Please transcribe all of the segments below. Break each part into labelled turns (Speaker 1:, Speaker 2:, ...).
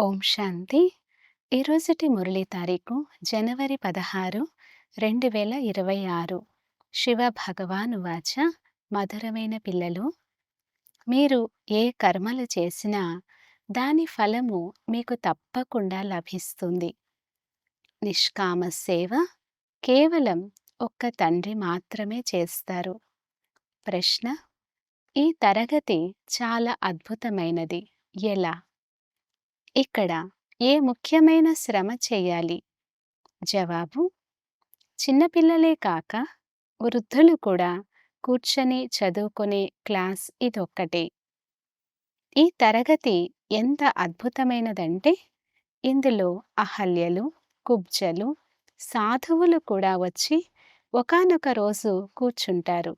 Speaker 1: ఓం శాంతి. ఈరోజుటి మురళి తారీఖు జనవరి పదహారు రెండు వేల ఇరవై ఆరు. శివ భగవాను వాచ మధురమైన పిల్లలు. మీరు ఏ కర్మలు చేసినా దాని ఫలము మీకు తప్పకుండా లభిస్తుంది. నిష్కామ సేవ కేవలం ఒక్క తండ్రి మాత్రమే చేస్తారు. ప్రశ్న ఈ తరగతి చాలా అద్భుతమైనది. ఎలా? ఇక్కడ ఏ ముఖ్యమైన శ్రమ చేయాలి? జవాబు చిన్నపిల్లలే కాక వృద్ధులు కూడా కూర్చొని చదువుకునే క్లాస్ ఇదొక్కటే. ఈ తరగతి ఎంత అద్భుతమైనదంటే ఇందులో అహల్యలు కుబ్జలు సాధువులు కూడా వచ్చి ఒకనొక రోజు కూర్చుంటారు.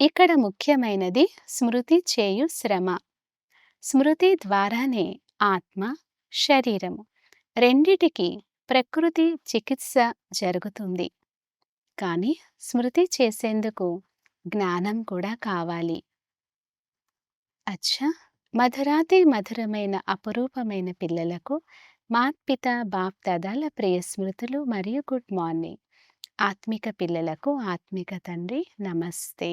Speaker 1: ఇక్కడ ముఖ్యమైనది స్మృతి చేయు శ్రమ. స్మృతి ద్వారానే ఆత్మ శరీరము. రెండిటికి ప్రకృతి చికిత్స జరుగుతుంది. కానీ స్మృతి చేసేందుకు జ్ఞానం కూడా కావాలి. అచ్చా! మధురాతి మధురమైన అపురూపమైన పిల్లలకు మాత్పిత బాప్దాదాల ప్రియ స్మృతులు మరియు గుడ్ మార్నింగ్. ఆత్మిక పిల్లలకు ఆత్మిక తండ్రి నమస్తే.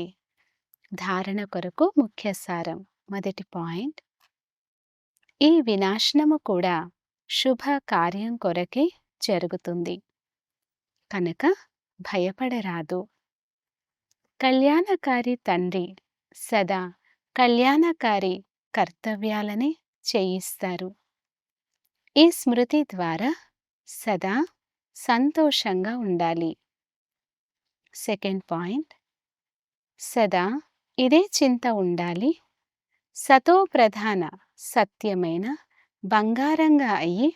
Speaker 1: ధారణ కొరకు ముఖ్య సారం. మొదటి పాయింట్ ఈ వినాశనము కూడా శుభ కార్యం కొరకే జరుగుతుంది. కనుక భయపడరాదు. కళ్యాణకారి తండ్రి సదా కళ్యాణకారి కర్తవ్యాలని చేయిస్తారు. ఈ స్మృతి ద్వారా సదా సంతోషంగా ఉండాలి. సెకండ్ పాయింట్ సదా ఇదే చింత ఉండాలి. సతో ప్రధాన సత్యమైన బంగారంగా అయ్యి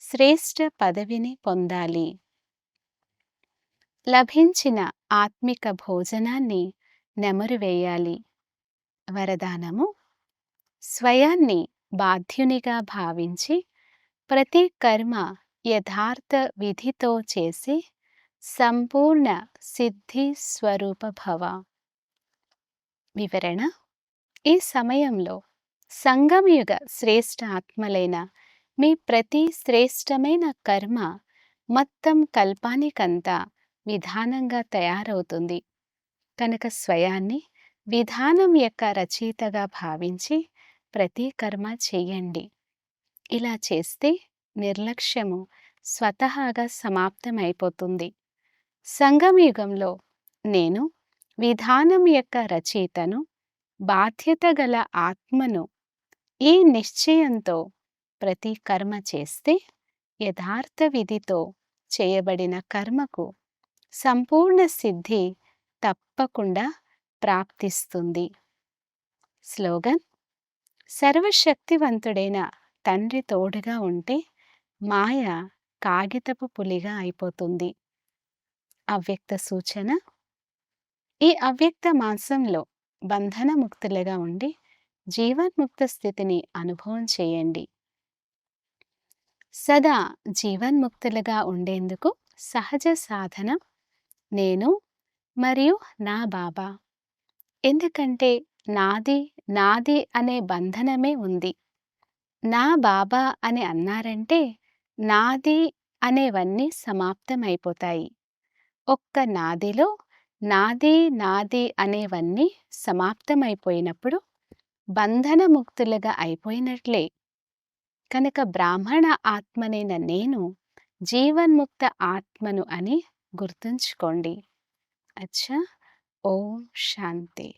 Speaker 1: శ్రేష్ఠ పదవిని పొందాలి. లభించిన ఆత్మిక భోజనాన్ని నెమరు వేయాలి. వరదానము స్వయాన్ని బాధ్యునిగా భావించి ప్రతి కర్మ యథార్థ విధితో చేసి సంపూర్ణ సిద్ధి స్వరూప భవ. వివరణ ఈ సమయంలో సంగమయుగ శ్రేష్ఠ ఆత్మలైన మీ ప్రతి శ్రేష్టమైన కర్మ మొత్తం కల్పానికంతా విధానంగా తయారవుతుంది. కనుక స్వయాన్ని విధానం యొక్క రచయితగా భావించి ప్రతి కర్మ చేయండి. ఇలా చేస్తే నిర్లక్ష్యము స్వతహాగా సమాప్తమైపోతుంది. సంగమయుగంలో నేను విధానం యొక్క రచయితను బాధ్యత గల ఆత్మను ఈ నిశ్చయంతో ప్రతి కర్మ చేస్తే యథార్థ విధితో చేయబడిన కర్మకు సంపూర్ణ సిద్ధి తప్పకుండా ప్రాప్తిస్తుంది. స్లోగన్ సర్వశక్తివంతుడైన తండ్రి తోడుగా ఉంటే మాయ కాగితపు పులిగా అయిపోతుంది. అవ్యక్త సూచన ఈ అవ్యక్త మాంసంలో బంధనముక్తులుగా ఉండి జీవన్ముక్త స్థితిని అనుభవం చేయండి. సదా జీవన్ముక్తులుగా ఉండేందుకు సహజ సాధన నేను మరియు నా బాబా. ఎందుకంటే నాది నాది అనే బంధనమే ఉంది. నా బాబా అని అన్నారంటే నాది అనేవన్నీ సమాప్తమైపోతాయి. ఒక్క నాదిలో నాది నాది అనేవన్నీ సమాప్తమైపోయినప్పుడు బంధనముక్తులుగా అయిపోయినట్లే. కనుక బ్రాహ్మణ ఆత్మనైన నేను జీవన్ముక్త ఆత్మను అని గుర్తుంచుకోండి. అచ్చా! ఓం శాంతి.